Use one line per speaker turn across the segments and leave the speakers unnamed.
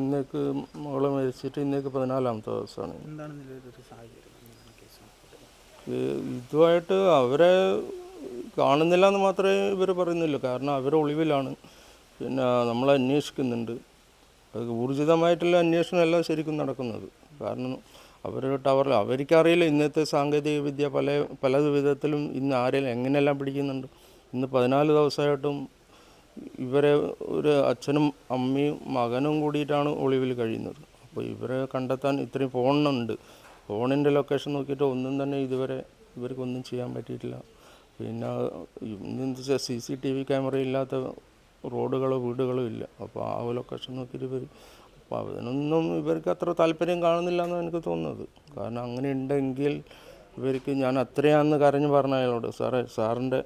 ഇന്നേക്ക് മോളെ മരിച്ചിട്ട് ഇന്നേക്ക് പതിനാലാമത്തെ ദിവസമാണ്.
എന്താണ് നിലവിലൊരു സാഹചര്യം
ഇതുമായിട്ട് അവരെ കാണുന്നില്ല എന്ന് മാത്രമേ ഇവർ പറയുന്നില്ല കാരണം അവരെ ഒളിവിലാണ്. പിന്നെ നമ്മൾ അന്വേഷിക്കുന്നുണ്ട്. അത് ഊർജിതമായിട്ടുള്ള അന്വേഷണം എല്ലാം ശരിക്കും നടക്കുന്നത്. കാരണം അവരുടെ ടവറിൽ അവർക്കറിയില്ല ഇന്നത്തെ സാങ്കേതിക വിദ്യ പല പല വിധത്തിലും ഇന്ന് ആരെയും എങ്ങനെയെല്ലാം പിടിക്കുന്നുണ്ട്. ഇന്ന് പതിനാല് ദിവസമായിട്ടും ഇവരെ ഒരു അച്ഛനും അമ്മയും മകനും കൂടിയിട്ടാണ് ഒളിവിൽ കഴിയുന്നത്. അപ്പോൾ ഇവരെ കണ്ടെത്താൻ ഇത്രയും ഫോണുണ്ട്. ഫോണിന്റെ ലൊക്കേഷൻ നോക്കിയിട്ട് ഒന്നും തന്നെ ഇതുവരെ ഇവർക്കൊന്നും ചെയ്യാൻ പറ്റിയിട്ടില്ല. പിന്നെ ഇന്ന് C C T V camera ഇല്ലാത്ത റോഡുകളോ വീടുകളോ ഇല്ല. അപ്പോൾ ആ ലൊക്കേഷൻ നോക്കിയിട്ട് ഇവർ അപ്പോൾ അതിനൊന്നും ഇവർക്ക് അത്ര താല്പര്യം കാണുന്നില്ല എന്നാണ് എനിക്ക് തോന്നുന്നത്. കാരണം അങ്ങനെ ഉണ്ടെങ്കിൽ ഇവർക്ക് ഞാൻ അത്രയാന്ന് കരഞ്ഞു പറഞ്ഞ അയാളോട് സാറേ സാറിന്റെ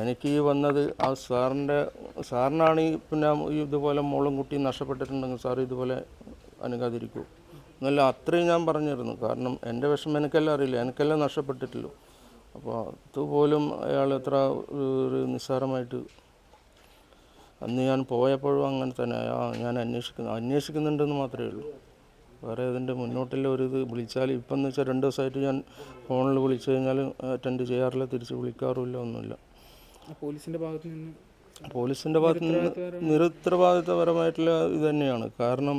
എനിക്ക് ഈ വന്നത് ആ സാറിന്റെ സാറിനാണ് ഈ പിന്നെ ഇതുപോലെ മോളും കുട്ടിയും നഷ്ടപ്പെട്ടിട്ടുണ്ടെങ്കിൽ സാർ ഇതുപോലെ അനുകാതിരിക്കൂ. എന്നല്ല അത്രയും ഞാൻ പറഞ്ഞിരുന്നു. കാരണം എന്റെ വിഷമം എനിക്കെല്ലാം അറിയില്ല. എനിക്കെല്ലാം നഷ്ടപ്പെട്ടിട്ടില്ല. അപ്പോൾ അതുപോലും അയാൾ എത്ര ഒരു നിസ്സാരമായിട്ട് അന്ന് ഞാൻ പോയപ്പോഴും അങ്ങനെ തന്നെ. ഞാൻ അന്വേഷിക്കുന്നു. അന്വേഷിക്കുന്നുണ്ടെന്ന് മാത്രമേ ഉള്ളൂ. വേറെ ഇതിന്റെ മുന്നോട്ടുള്ള ഒരു ഇത് വിളിച്ചാൽ ഇപ്പം എന്ന് വെച്ചാൽ രണ്ട് ദിവസമായിട്ട് ഞാൻ ഫോണിൽ വിളിച്ചു കഴിഞ്ഞാൽ അറ്റൻഡ് ചെയ്യാറില്ല തിരിച്ച് വിളിക്കാറുമില്ല ഒന്നുമില്ല.
പോലീസിന്റെ ഭാഗത്ത് നിന്ന്
പോലീസിന്റെ ഭാഗത്ത് നിന്ന് നിരുത്തരവാദിത്തപരമായിട്ടുള്ള ഇത് തന്നെയാണ്. കാരണം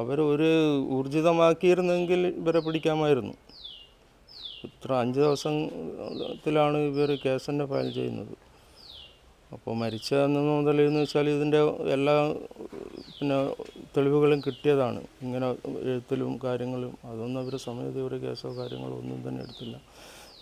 അവർ ഒരു ഊർജിതമാക്കിയിരുന്നെങ്കിൽ ഇവരെ പിടിക്കാമായിരുന്നു. ഇത്ര അഞ്ച് ദിവസത്തിലാണ് ഇവർ കേസ് തന്നെ ഫയൽ ചെയ്യുന്നത്. അപ്പോൾ മരിച്ച അന്ന് മുതൽ എന്ന് വെച്ചാൽ ഇതിന്റെ എല്ലാ പിന്നെ തെളിവുകളും കിട്ടിയതാണ്. ഇങ്ങനെ എഴുത്തിലും കാര്യങ്ങളും അതൊന്നും അവർ സമയത്ത് ഒരു കേസോ കാര്യങ്ങളോ ഒന്നും തന്നെ എടുത്തില്ല.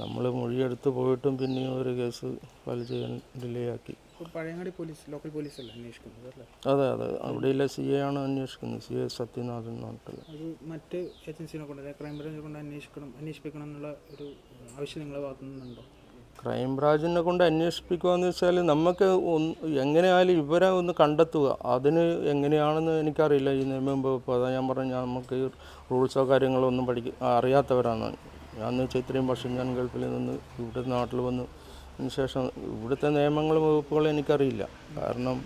നമ്മൾ മൊഴിയെടുത്ത് പോയിട്ടും പിന്നെയും ഒരു കേസ് ഫയൽ ചെയ്യാൻ ഡിലേ ആക്കി
പഴയങ്ങാടി പോലീസ് ലോക്കൽ പോലീസല്ല അന്വേഷിക്കുന്നത് അല്ലേ?
അതെ അതെ. അവിടെയുള്ള സി എ ആണ് അന്വേഷിക്കുന്നത്. സി എ സത്യനാഥൻ എന്ന് പറഞ്ഞിട്ടുള്ളത്
അത് മറ്റ് ഏജൻസിനെ കൊണ്ട് ക്രൈംബ്രാഞ്ചിനെ ക്രൈം ബ്രാഞ്ചിനെ കൊണ്ട് അന്വേഷിക്കണം അന്വേഷിപ്പിക്കണം എന്നുള്ള ഒരു ആവശ്യം നിങ്ങളുടെ ഭാഗത്തു നിന്നുണ്ടോ
ക്രൈംബ്രാഞ്ചിനെ കൊണ്ട് അന്വേഷിപ്പിക്കുകയെന്ന് വെച്ചാൽ നമുക്ക് എങ്ങനെയായാലും ഇവരെ ഒന്ന് കണ്ടെത്തുക. അതിന് എങ്ങനെയാണെന്ന് എനിക്കറിയില്ല. ഈ നിയമം ഇപ്പോൾ അതാ ഞാൻ പറഞ്ഞു നമുക്ക് റൂൾസോ കാര്യങ്ങളോ ഒന്നും പഠിക്ക അറിയാത്തവരാണ്. ഞാൻ എന്ന് വെച്ചാൽ ഇത്രയും വർഷം ഞാൻ ഗൾഫിൽ നിന്ന് ഇവിടെ നാട്ടിൽ വന്നു ശേഷം ഇവിടുത്തെ നിയമങ്ങളും വകുപ്പുകളും എനിക്കറിയില്ല. കാരണം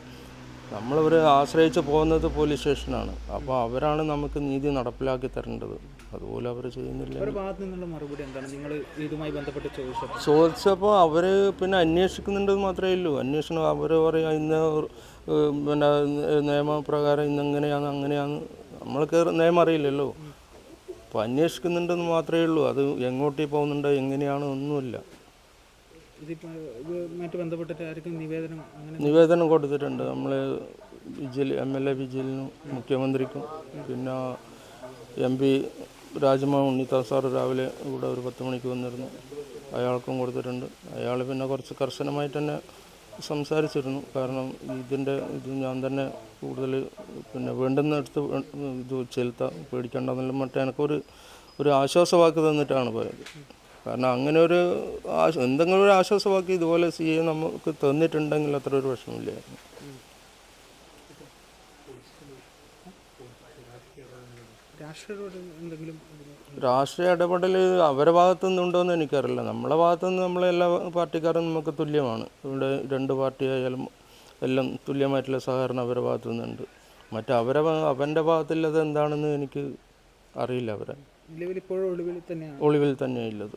നമ്മളവർ ആശ്രയിച്ച് പോകുന്നത് പോലീസ് സ്റ്റേഷനാണ്. അപ്പോൾ അവരാണ് നമുക്ക് നീതി നടപ്പിലാക്കി തരേണ്ടത്. അതുപോലെ അവർ ചെയ്യുന്നില്ല.
ചോദിച്ചപ്പോൾ?
അവർ പിന്നെ അന്വേഷിക്കുന്നുണ്ടെന്ന് മാത്രമേ ഉള്ളൂ. അന്വേഷണം അവർ പറയാം ഇന്ന് പിന്നെ നിയമപ്രകാരം ഇന്നെങ്ങനെയാണ് അങ്ങനെയാണ്. നമ്മൾക്ക് നിയമം അറിയില്ലല്ലോ. അപ്പോൾ അന്വേഷിക്കുന്നുണ്ടെന്ന് മാത്രമേ ഉള്ളൂ. അത് എങ്ങോട്ടേ പോകുന്നുണ്ടോ എങ്ങനെയാണോ ഒന്നുമില്ല.
ബന്ധപ്പെട്ടിട്ട് ആർക്കും നിവേദനം അങ്ങനെ
നിവേദനം കൊടുത്തിട്ടുണ്ട്. നമ്മൾ വിജിൽ എം എൽ എ വിജിലിനും മുഖ്യമന്ത്രിക്കും. പിന്നെ M P Rajmohan Unnitha sir രാവിലെ ഇവിടെ ഒരു പത്ത് മണിക്ക് വന്നിരുന്നു. അയാൾക്കും കൊടുത്തിട്ടുണ്ട്. അയാൾ പിന്നെ കുറച്ച് കർശനമായിട്ട് തന്നെ സംസാരിച്ചിരുന്നു. കാരണം ഇതിന്റെ ഇത് ഞാൻ തന്നെ കൂടുതൽ പിന്നെ വേണ്ടുന്നിടത്ത് ഇത് ചെലുത്താം പേടിക്കേണ്ടെന്നുള്ള മറ്റേ എനിക്കൊരു ഒരു ആശ്വാസവാക്ക് തന്നിട്ടാണ് പോയത്. കാരണം അങ്ങനെ ഒരു ആശ- എന്തെങ്കിലും ഒരു ആശ്വാസമാക്കി ഇതുപോലെ സി എ നമുക്ക് തന്നിട്ടുണ്ടെങ്കിൽ അത്ര ഒരു
പ്രശ്നമില്ല
രാഷ്ട്രീയ ഇടപെടൽ അവരുടെ ഭാഗത്തു നിന്നുണ്ടോയെന്ന് എനിക്കറിയില്ല. നമ്മളെ ഭാഗത്തുനിന്ന് നമ്മളെ എല്ലാ പാർട്ടിക്കാരും നമുക്ക് തുല്യമാണ്. ഇവിടെ രണ്ട് പാർട്ടി ആയാലും എല്ലാം തുല്യമായിട്ടുള്ള സഹകരണം അവരുടെ ഭാഗത്തു നിന്നുണ്ട്. മറ്റേ അവരെ അവന്റെ ഭാഗത്തുള്ളത് എന്താണെന്ന് എനിക്ക് അറിയില്ല അവരെ.
നിലവിൽ ഇപ്പോഴും ഒളിവിൽ തന്നെയാണ്.
ഒളിവിൽ തന്നെയുള്ളത്